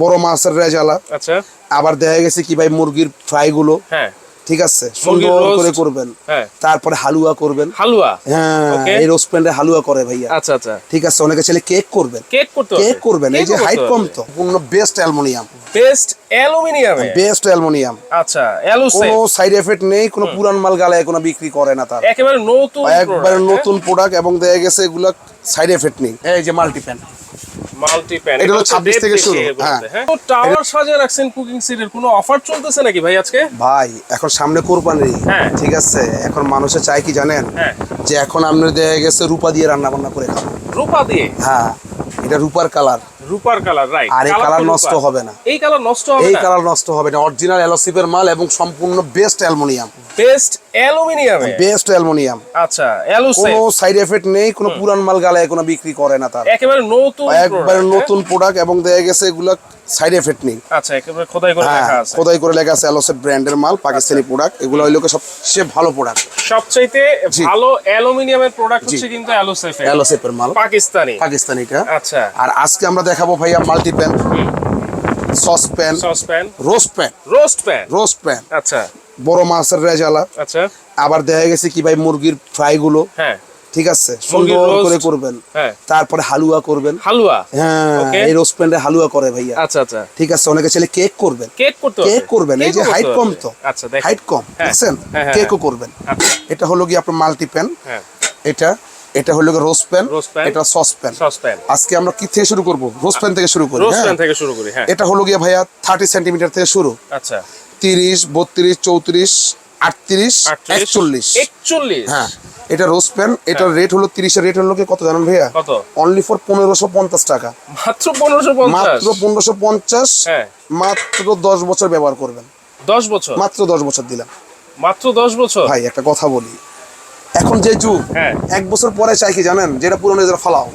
বড় মাছের রেজালা। আচ্ছা। আবার দেখা গেছে কি ভাই মুরগির ফ্রাই গুলো হ্যাঁ। ঠিক আছে? সুন্দর করে করবেন। হ্যাঁ। তারপরে হালুয়া করবেন। হালুয়া? হ্যাঁ এই রোস্ট প্যান্ডে হালুয়া করে ভাইয়া। আচ্ছা আচ্ছা। ঠিক আছে অনেকে ছেলে কেক করবেন। কেক করতে কেক করবেন। এই যে হাইট কম তো। পূর্ণ বেস্ট অ্যালুমিনিয়াম বেস্ট অ্যালুমিনিয়ামে বেস্ট অ্যালুমিনিয়াম আচ্ছা অ্যালুসে কোনো সাইড এফেক্ট নেই কোনো পুরান মাল গালায় কোনো বিক্রি করে না তার। একেবারে নতুন একবারে নতুন প্রোডাক্ট এবং দেখা গেছে এগুলো সাইড এফেক্ট নেই। এই যে মাল্টি প্যান মাল্টি প্যান এটা হলো 26 থেকে শুরু, হ্যাঁ। তো টাওয়ার সাজিয়ে রাখছেন কুকিং সিটের। কোনো অফার চলতেছে নাকি ভাই আজকে? ভাই এখন সামনে কোরবানি। হ্যাঁ। ঠিক আছে এখন মানুষে চায় কি জানেন? হ্যাঁ। যে এখন আমরা দেখা গেছে রূপা দিয়ে রান্না বান্না করে খাব। রূপা দিয়ে? হ্যাঁ এটা রূপার কালার। রূপার কালার রাইট আর এই কালার নষ্ট হবে না। এই কালার নষ্ট হবে এই কালার নষ্ট হবে না। অরিজিনাল মাল এবং সম্পূর্ণ বেস্ট অ্যালুমিনিয়াম বেস্ট অ্যালুমিনিয়ামে বেস্ট অ্যালুমিনিয়াম আচ্ছা কোনো সাইড এফেক্ট নেই কোনো পুরান মাল গালায় কোনো বিক্রি করে না তার। একেবারে নতুন একবারে নতুন প্রোডাক্ট এবং দেখা গেছে এগুলো সাইড এফেক্ট নেই। হ্যাঁ? আচ্ছা একেবারে খোদাই করে হ্যাঁ লেখা আছে। খোদাই করে লেখা আছে অ্যালোসেট ব্র্যান্ডের মাল পাকিস্তানি প্রোডাক্ট এগুলো হইল সবচেয়ে ভালো প্রোডাক্ট সবচাইতে। ভালো অ্যালুমিনিয়ামের প্রোডাক্ট হচ্ছে কিন্তু অ্যালুসেফে মাল। পাকিস্তানি। পাকিস্তানিটা। আচ্ছা। আর আজকে আমরা দেখাবো ভাইয়া multi pan. Sauce pan. Sauce pan. Roast pan. Roast pan? Roast pan. আচ্ছা। বড় মাছের রেজালা। আচ্ছা। আবার দেখা গেছে কি ভাই মুরগির ফ্রাই গুলো হ্যাঁ। ঠিক আছে? সুন্দর করে করবেন। হ্যাঁ। তারপরে হালুয়া করবেন। হালুয়া? হ্যাঁ এই রোস্ট প্যান্ডে হালুয়া করে ভাইয়া। আচ্ছা আচ্ছা। ঠিক আছে অনেকে ছেলে কেক করবেন। কেক করতে কেক করবেন। এই যে হাইট কম তো। আচ্ছা হাইট কম হ্যাঁ। দেখছেন হ্যাঁ, হ্যাঁ, কেকও করবেন। আচ্ছা। এটা হলো কি আপনার মাল্টি প্যান। হ্যাঁ। এটা এটা হলো রোস্ট প্যান এটা সস প্যান সস প্যান আজকে আমরা কি থেকে শুরু করব? রোস্ট প্যান থেকে শুরু করি হ্যাঁ? প্যান থেকে শুরু করি হ্যাঁ। এটা হলো গিয়ে ভাইয়া থার্টি সেন্টিমিটার থেকে শুরু। আচ্ছা। তিরিশ বত্রিশ চৌত্রিশ আটত্রিশ একচল্লিশ। একচল্লিশ। হ্যাঁ এটা রোস্ট প্যান এটার রেট হলো তিরিশের রেট হলো কত জানেন ভাইয়া? কত? অনলি ফর পনেরোশো পঞ্চাশ টাকা। মাত্র পনেরোশো পঞ্চাশ? মাত্র পনেরোশো পঞ্চাশ হ্যাঁ। মাত্র দশ বছর ব্যবহার করবেন। দশ বছর? মাত্র দশ বছর দিলাম। মাত্র দশ বছর? ভাই একটা কথা বলি। এখন যে যুগ হ্যাঁ। এক বছর পরে চাই কি জানেন? যেটা পুরনো যেটা ফালাও।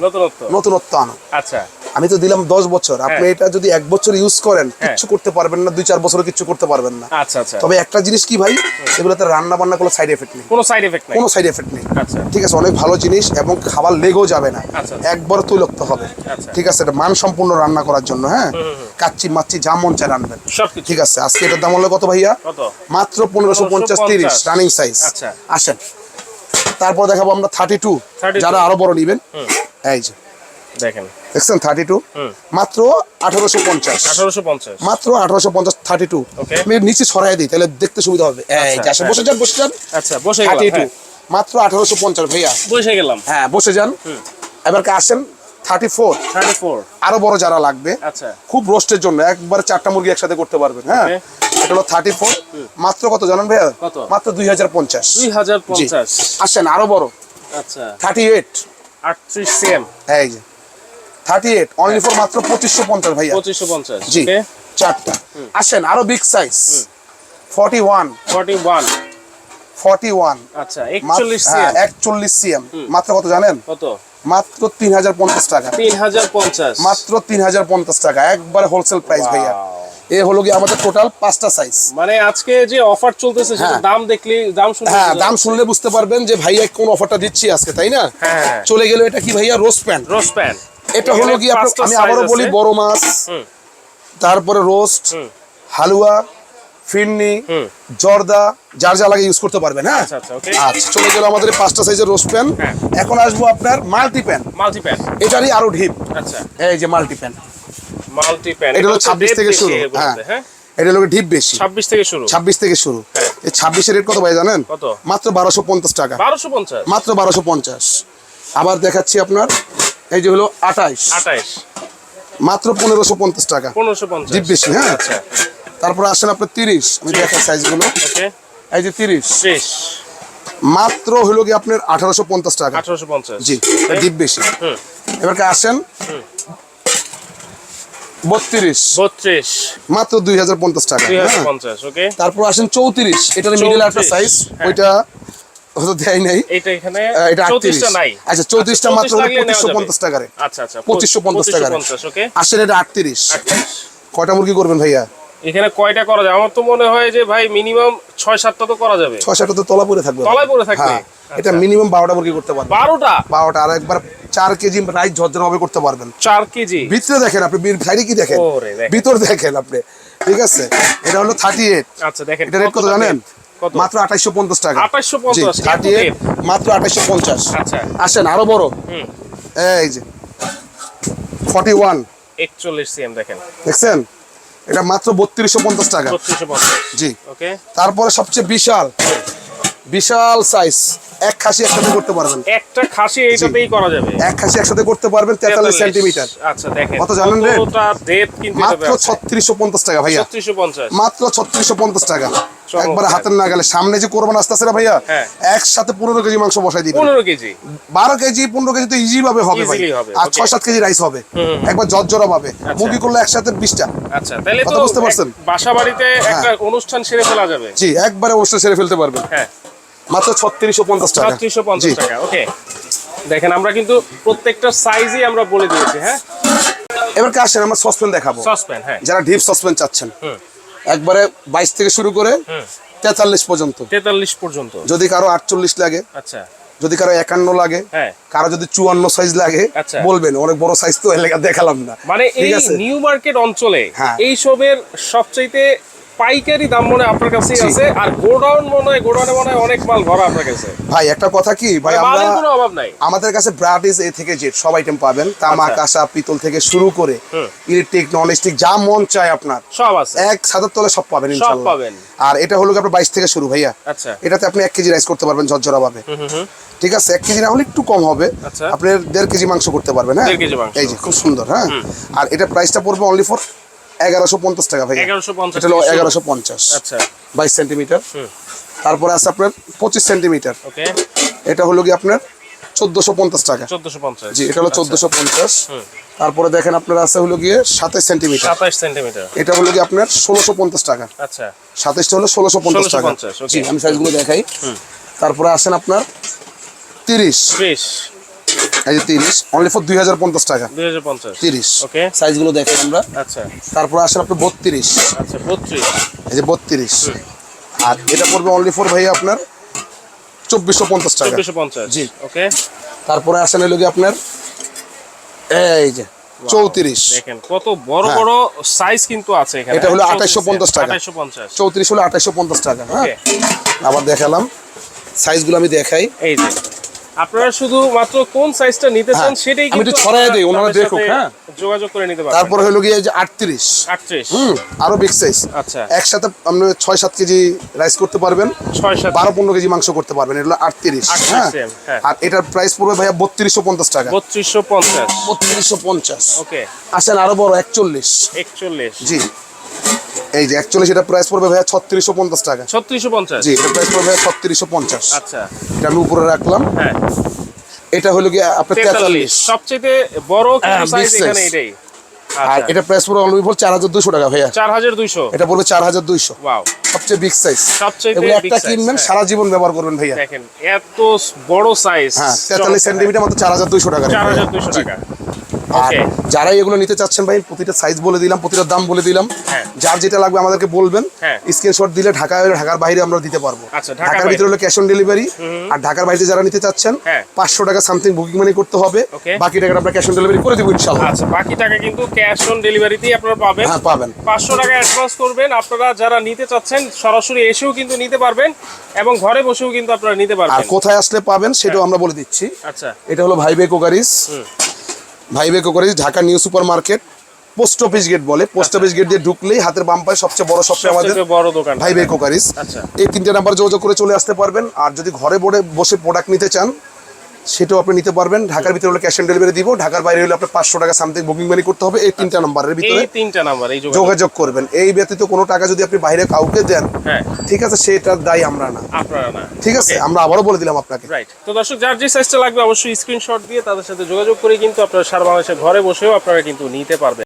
নতুনত্ব। আনো। আচ্ছা। আমি তো দিলাম দশ বছর। আপনি হ্যাঁ। এটা যদি এক বছর ইউজ করেন কিছু করতে পারবেন না দুই চার বছর কিছু করতে পারবেন না। আচ্ছা আচ্ছা। তবে একটা জিনিস কি ভাই? এগুলোতে রান্না বান্না কোনো সাইড এফেক্ট নেই। কোনো সাইড এফেক্ট নাই। কোনো সাইড এফেক্ট নেই। আচ্ছা। ঠিক আছে অনেক ভালো জিনিস এবং খাবার লেগেও যাবে না। আচ্ছা। একবার তৈলক্ত হবে। আচ্ছা। ঠিক আছে এটা মান সম্পূর্ণ রান্না করার জন্য হ্যাঁ? কাচ্চি মাচ্চি যা মন চায় রান্নবেন। ঠিক আছে আজকে এটার দাম হলো কত ভাইয়া? মাত্র পনেরোশো পঞ্চাশ তিরিশ রানিং সাইজ আচ্ছা। আসেন। তারপর দেখাবো আমরা থার্টি টু যারা আরও বড় নিবেন। এই যে। দেখেন। দেখছেন থার্টি টু মাত্র আঠারোশো পঞ্চাশ। আঠারোশো পঞ্চাশ। মাত্র আঠারোশো পঞ্চাশ থার্টি টু আমি নিচে সরাই দিই তাহলে দেখতে সুবিধা হবে। এই আচ্ছা, যে আসেন, বসে যান বসে যান। আচ্ছা বসে থার্টি টু হ্যাঁ। মাত্র আঠারোশো পঞ্চাশ ভাইয়া। বসে গেলাম। হ্যাঁ বসে যান। এবার আসেন থার্টি ফোর থার্টি ফোর আরও বড় যারা লাগবে আচ্ছা। খুব রোস্টের জন্য একবার চারটা মুরগি একসাথে করতে পারবেন হ্যাঁ. এটা হলো থার্টি ফোর মাত্র কত জানেন ভাইয়া? মাত্র দুই হাজার পঞ্চাশ। দুই হাজার পঞ্চাশ। আসেন আরও বড়। আচ্ছা। থার্টি এইট আটত্রিশ সেম এই যে। থার্টি এইট অনলি ফর মাত্র পঁচিশশো পঞ্চাশ ভাইয়া। পঁচিশশো পঞ্চাশ জি চারটা। আসেন আরও big size forty one forty one forty one আচ্ছা একচল্লিশ হ্যাঁ, একচল্লিশ সিএম মাত্র কত জানেন? কত? মাত্র তিন হাজার পঞ্চাশ টাকা। তিন হাজার পঞ্চাশ। মাত্র তিন হাজার পঞ্চাশ টাকা। একবার হোলসেল প্রাইস ভাইয়া. এ হলো কি আমাদের টোটাল পাঁচটা সাইজ মানে আজকে যে অফার চলতেছে সেটা হ্যাঁ। দাম দেখলে দাম শুনলে হ্যাঁ দাম শুনলে বুঝতে পারবেন যে ভাইয়া কোন অফারটা দিচ্ছি আজকে তাই না? হ্যাঁ, হ্যাঁ। চলে গেল এটা কি ভাইয়া রোস্ট প্যান রোস্ট প্যান এটা হলো কি আমি আবারও বলি বড় মাছ তারপরে রোস্ট হালুয়া ফিরনি জর্দা যার যা লাগে ইউজ করতে পারবেন হ্যাঁ? আচ্ছা, আচ্ছা. আচ্ছা চলে গেল আমাদের পাঁচটা সাইজের রোস্ট প্যান। এখন আসব আপনার মাল্টি প্যান মাল্টি প্যান এটারই আরও ঢিপ। আচ্ছা। এই যে মাল্টি প্যান মাল্টি এটা হলো ছাব্বিশ থেকে শুরু হ্যাঁ। হ্যাঁ? এটা হলো ঢিপ বেশি। ছাব্বিশ থেকে শুরু। ছাব্বিশ থেকে শুরু। হ্যাঁ। এই ছাব্বিশের রেট কত ভাই জানেন? কত? মাত্র বারোশো পঞ্চাশ টাকা। বারোশো পঞ্চাশ? মাত্র বারোশো পঞ্চাশ। আবার দেখাচ্ছি আপনার এই যে হলো আঠাইশ। আঠাইশ। মাত্র পনেরোশো পঞ্চাশ টাকা। পনেরোশো পঞ্চাশ। বেশি, হ্যাঁ। আচ্ছা। তারপরে আসেন আপনার তিরিশ। আমি দেখাই সাইজগুলো ওকে। এই যে তিরিশ। ত্রিশ। মাত্র হলো কি আপনার আঠারোশো পঞ্চাশ টাকা। আঠারোশো পঞ্চাশ। জি ডিপ বেশি। হুম। এবার কে আসেন? বত্রিশ। বত্রিশ। মাত্র দুই হাজার পঞ্চাশ টাকা হাজার হ্যাঁ। ওকে তারপর আসেন চৌত্রিশ। এটার মিডিল একটা সাইজ। ওইটা হয়তো দেয় নাই। এটা এখানে এটা আটত্রিশ। চৌত্রিশটা নাই। আচ্ছা চৌত্রিশটা আচ্ছা, মাত্র 34 লাগলে নেওয়া পঁচিশশো পঞ্চাশ টাকারে। আচ্ছা আচ্ছা পঁচিশশো পঞ্চাশ টাকা ওকে আসেন এটা আটত্রিশ। আটত্রিশ। কয়টা মুরগি করবেন ভাইয়া? এখানে কয়টা করা যায়? আমার তো মনে হয় যে ভাই মিনিমাম ছয় সাতটা তো করা যাবে। ছয় সাতটা তো তলা পরে থাকবে। তলায় পড়ে থাকবে? হ্যাঁ। এটা মিনিমাম বারোটা মুরগি করতে পারবেন। বারোটা? বারোটা। আর একবার চার কেজি রাইস ঝরঝর ভাবে করতে পারবেন। চার কেজি? ভিতরে দেখেন আপনি সাইডে কি দেখেন। ভিতর দেখেন আপনি। ঠিক আছে? এটা হলো থার্টি এইট আচ্ছা দেখেন। এটা রেট কত জানেন? মাত্র আঠাইশো পঞ্চাশ টাকা। 2850 এত থার্টি এইট মাত্র আঠাইশো পঞ্চাশ। আচ্ছা। আসেন আরও বড়। এই যে ফর্টি ওয়ান একচল্লিশ সিএম দেখেন। দেখছেন? এটা মাত্র বত্রিশশো পঞ্চাশ টাকা। জি। ওকে। তারপরে সবচেয়ে বিশাল বিশাল সাইজ এক খাসি একসাথে করতে পারবেন। একটা খাসি এইটাতেই করা যাবে। এক খাসি একসাথে করতে পারবেন তেতাল্লিশ সেন্টিমিটার। আচ্ছা দেখেন কত জানেন রে? কতটা depth কিন্তু মাত্র ছত্রিশশো পঞ্চাশ টাকা ভাইয়া। ছত্রিশশো পঞ্চাশ। মাত্র ছত্রিশশো পঞ্চাশ টাকা। চমৎকার। একবার হাতের না গেলে সামনে যে কোরবান আসতেছে না ভাইয়া হ্যাঁ। একসাথে পনেরো কেজি মাংস বসাই দিবেন। পনেরো কেজি। বারো কেজি পনেরো কেজি তো ইজি ভাবে হবে ভাই। আর ছয় সাত কেজি রাইস হবে। একবার জর্জরা পাবে মুরগি করলে একসাথে বিশটা। আচ্ছা তাহলে তো বুঝতে পারছেন? বাসা বাড়িতে একটা অনুষ্ঠান সেরে ফেলা যাবে। জি একবারে অনুষ্ঠান সেরে ফেলতে পারবেন। হ্যাঁ। মাত্র ছত্রিশশো পঞ্চাশ টাকা। ছত্রিশশো পঞ্চাশ টাকা ওকে দেখেন আমরা কিন্তু প্রত্যেকটা সাইজই আমরা বলে দিয়েছি হ্যাঁ? এবার আসেন আমরা সসপেন দেখাবো। সসপ্যান হ্যাঁ। যারা ডিপ সসপেন চাচ্ছেন। হুম। একবারে বাইশ থেকে শুরু করে তেতাল্লিশ পর্যন্ত। তেতাল্লিশ পর্যন্ত। যদি কারও আটচল্লিশ লাগে আচ্ছা। যদি কারও একান্ন লাগে হ্যাঁ। কারও যদি চুয়ান্ন সাইজ লাগে আচ্ছা। বলবেন অনেক বড় সাইজ তো এলাকা দেখালাম না। মানে এই নিউ মার্কেট অঞ্চলে হ্যাঁ। এই সবের সবচাইতে পাইকারি দাম মনে আপনার কাছেই আছে। আর গোডাউন মনে হয় গোডাউনে মনে হয় অনেক মাল ভরা আপনার কাছে। ভাই একটা কথা কি? ভাই মানে আমরা কোনো অভাব নাই। আমাদের কাছে ব্রাটিস এ থেকে জেড সব আইটেম পাবেন। তামা আচ্ছা। কাঁসা পিতল থেকে শুরু করে ইলেকট্রিক নন স্টিক যা মন চায় আপনার সব আছে। এক সাদার তলে সব পাবেন ইনশাআল্লাহ। পাবেন। আর এটা হলো কি আপনার বাইশ থেকে শুরু ভাইয়া। আচ্ছা। এটাতে আপনি এক কেজি রাইস করতে পারবেন ঝরঝরা ভাবে ঠিক আছে এক কেজি না হলে একটু কম হবে। আচ্ছা। আপনার দেড় কেজি মাংস করতে পারবেন হ্যাঁ। এই যে খুব সুন্দর হ্যাঁ? আর এটা প্রাইসটা পড়বে অনলি ফর এগারোশো পঞ্চাশ টাকা ভাই এগারোশো পঞ্চাশ এটা হলো এগারোশো পঞ্চাশ। আচ্ছা। বাইশ সেন্টিমিটার। তারপরে আছে আপনার পঁচিশ সেন্টিমিটার। ওকে। এটা হলো কি আপনার চোদ্দোশো পঞ্চাশ টাকা। চোদ্দশো পঞ্চাশ। জি এটা হলো চোদ্দোশো পঞ্চাশ। হুম। তারপরে দেখেন আপনার আছে হলো গিয়ে সাতাইশ সেন্টিমিটার। সাতাশ সেন্টিমিটার। এটা হলো কি আপনার ষোলোশো পঞ্চাশ টাকা। আচ্ছা। সাতাইশটা হলো ষোলোশো পঞ্চাশ টাকা। 1650, okay. জি আমি সাইজগুলো দেখাই। তারপরে আসেন আপনার ত্রিশ। এই যে তিরিশ অনলি ফর দুই হাজার পঞ্চাশ টাকা। দুই হাজার পঞ্চাশ। তিরিশ। ওকে সাইজগুলো দেখেন আমরা। আচ্ছা। তারপরে আসেন আপনার বত্রিশ। আচ্ছা বত্রিশ। এই যে বত্রিশ। আর এটা পড়বে অনলি ফর ভাই আপনার চব্বিশশো পঞ্চাশ টাকা। চব্বিশশো পঞ্চাশ। জি। ওকে তারপরে আসেন কি আপনার এই যে চৌত্রিশ। দেখেন কত বড় হ্যাঁ। বড় সাইজ কিন্তু আছে এখানে। এটা হলো 2850 টাকা। আঠাইশো পঞ্চাশ। চৌত্রিশ হলো আঠাইশো পঞ্চাশ টাকা হ্যাঁ। আবার দেখালাম। সাইজগুলো আমি দেখাই। এই যে আপনারা শুধু মাত্র কোন সাইজটা নিতে চান হ্যাঁ, সেটাই আমি কিন্তু একটু ছড়াইয়া দিই, ওনারা দেখুক, হ্যাঁ। যোগাযোগ করে নিতে পারবেন। তারপরে হলো গিয়ে এই যে আটত্রিশ। আটত্রিশ। হুম আরও বিগ সাইজ আচ্ছা। একসাথে আপনি ছয় সাত কেজি রাইস করতে পারবেন ছয় সাত বারো পনেরো কেজি মাংস করতে পারবেন এটা হলো আটত্রিশ 38 হ্যাঁ। হ্যাঁ। আর এটার প্রাইস পড়বে ভাইয়া বত্রিশশো পঞ্চাশ টাকা। বত্রিশশো পঞ্চাশ। বত্রিশশো পঞ্চাশ। ওকে আসেন আরও বড় একচল্লিশ। একচল্লিশ। জি। এই যে একচল্লিশ এটা প্রাইস পড়বে ভাইয়া ছত্রিশশো পঞ্চাশ টাকা। ছত্রিশশো পঞ্চাশ? জি এটা প্রাইস পড়বে ভাইয়া ছত্রিশশো পঞ্চাশ। আচ্ছা। এটা আমি উপরে রাখলাম। হ্যাঁ। এটা হলো গিয়ে আপনার তেতাল্লিশ। সবচেয়ে বড় হ্যাঁ, সাইজ এখানে এটাই। আর আচ্ছা। এটা প্রাইস পড়বে অনলি ফর চার হাজার দুশো টাকা ভাইয়া। চার হাজার দুইশো। এটা পড়বে চার হাজার দুইশো। ওয়াও সবচেয়ে বিগ সাইজ সবচেয়ে এগুলো একটা কিনবেন হ্যাঁ। সারা জীবন ব্যবহার করবেন ভাইয়া। দেখেন এত বড় সাইজ হ্যাঁ তেতাল্লিশ সেন্টিমিটার মাত্র চার হাজার দুইশো টাকা চার হাজার দুইশো টাকা। আর যারাই এগুলো নিতে চাচ্ছেন ভাই প্রতিটা সাইজ বলে দিলাম প্রতিটা দাম বলে দিলাম। হ্যাঁ। যার যেটা লাগবে আমাদেরকে বলবেন হ্যাঁ। স্ক্রিনশট দিলে ঢাকা ঢাকার বাইরে আমরা দিতে পারব। আচ্ছা, ঢাকার ভিতরে হলো ক্যাশ অন ডেলিভারি আর ঢাকার বাইরে যারা নিতে চাচ্ছেন হ্যাঁ। পাঁচশো টাকা সামথিং বুকিং মানি করতে হবে। বাকি টাকা আমরা ক্যাশ অন ডেলিভারি করে দেবো ইনশাল্লাহ আচ্ছা বাকি টাকা কিন্তু ক্যাশ অন ডেলিভারিতেই আপনারা পাবেন। হ্যাঁ পাবেন। পাঁচশো টাকা অ্যাডভান্স করবেন। আপনারা যারা নিতে চাচ্ছেন সরাসরি এসেও কিন্তু নিতে পারবেন এবং ঘরে বসেও কিন্তু আপনারা নিতে পারবেন। আর কোথায় আসলে পাবেন সেটাও আমরা বলে দিচ্ছি। আচ্ছা। এটা হলো ভাইবে কোকারিস। হুম। ভাইবে কোকারিস Dhaka new super market post office gate বলে পোস্ট অফিস গেট দিয়ে ঢুকলেই হাতের বাম পায়ে সবচেয়ে বড় সবচেয়ে আমাদের বড় দোকান ভাইবে কোকারিস আচ্ছা। এই তিনটে নাম্বার যোগাযোগ করে চলে আসতে পারবেন আর যদি ঘরে বসে প্রোডাক্ট নিতে চান সেটাও আপনি নিতে পারবেন। ঢাকার ভিতরে হলে ক্যাশ অন ডেলিভারি দিব ঢাকার বাইরে হলে আপনার পাঁচশো টাকা সামথিং বুকিং মানি করতে হবে। এই তিনটা নাম্বারের ভিতরে এই তিনটা নাম্বার যোগাযোগ। করবেন। এই ব্যতীত কোনো টাকা যদি আপনি বাইরে কাউকে দেন হ্যাঁ। ঠিক আছে সেটার দায়ী আমরা না। আপনারা না। ঠিক আছে আমরা আবারও বলে দিলাম আপনাকে। রাইট তো দর্শক যার যে সাইজটা লাগবে অবশ্যই স্ক্রিনশট দিয়ে তাদের সাথে যোগাযোগ করে কিন্তু আপনারা সারা বাংলাদেশে ঘরে বসেও আপনারা কিন্তু নিতে পারবেন।